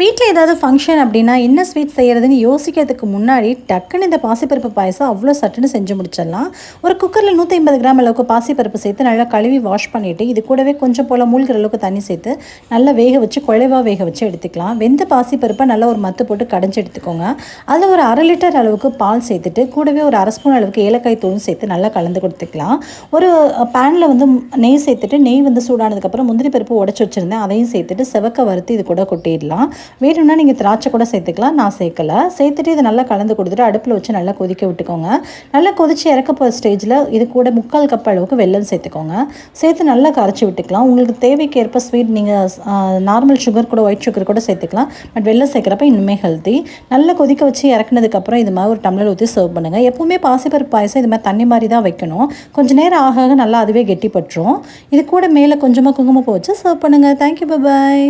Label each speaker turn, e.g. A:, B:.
A: வீட்டில் ஏதாவது ஃபங்க்ஷன் அப்படின்னா என்ன ஸ்வீட் செய்கிறதுன்னு யோசிக்கிறதுக்கு முன்னாடி டக்குன்னு இந்த பாசிப்பருப்பு பாயசம் அவ்வளோ சட்டுன்னு செஞ்சு முடிச்சிடலாம். ஒரு குக்கரில் நூற்றி ஐம்பது கிராம் அளவுக்கு பாசிப்பருப்பு சேர்த்து நல்லா கழுவி வாஷ் பண்ணிவிட்டு இது கூடவே கொஞ்சம் போல் மூழ்கிற அளவுக்கு தண்ணி சேர்த்து நல்லா வேக வச்சு குழைவாக வேக வச்சு எடுத்துக்கலாம். வெந்த பாசிப்பருப்பை நல்லா ஒரு மத்து போட்டு கடைஞ்சி எடுத்துக்கோங்க. அதில் ஒரு அரை லிட்டர் அளவுக்கு பால் சேர்த்துட்டு கூடவே ஒரு அரை ஸ்பூன் அளவுக்கு ஏலக்காய் தூளும் சேர்த்து நல்லா கலந்து கொடுத்துக்கலாம். ஒரு பேனில் வந்து நெய் சேர்த்துட்டு நெய் வந்து சூடானதுக்கப்புறம் முந்திரி பருப்பு உடச்சி வச்சுருந்தேன் அதையும் சேர்த்துட்டு செவக்க வறுத்து இது கூட கொட்டிடலாம். வேணும்னா நீங்கள் திராட்சை கூட சேர்த்துக்கலாம். நான் சேர்க்கலை. சேர்த்துட்டு இதை நல்லா கலந்து கொடுத்துட்டு அடுப்பில் வச்சு நல்லா கொதிக்க விட்டுக்கோங்க. நல்லா கொதித்து இறக்க போகிற ஸ்டேஜில் இது கூட முக்கால் கப் அளவுக்கு வெள்ளம் சேர்த்துக்கோங்க. சேர்த்து நல்லா கரைச்சி விட்டுக்கலாம். உங்களுக்கு தேவைக்கேற்ப ஸ்வீட் நீங்கள் நார்மல் சுகர் கூட ஒயிட் சுகர் கூட சேர்த்துக்கலாம். பட் வெள்ளம் சேர்க்குறப்ப இன்னுமே ஹெல்த்தி நல்லா கொதிக்க வச்சு இறக்குனதுக்கப்புறம் இது மாதிரி ஒரு டம்ளர் ஊற்றி சர்வ் பண்ணுங்கள் எப்போவுமே பாசிப்பருப்பு பாயசம் இது மாதிரி தண்ணி மாதிரி தான் வைக்கணும். கொஞ்சம் நேரம் ஆக ஆக நல்லா அதுவே கெட்டிப்பட்டுரும். இது கூட மேலே கொஞ்சமாக குங்குமப்பூ வச்சு சர்வ் பண்ணுங்கள் தேங்க்யூ பாய்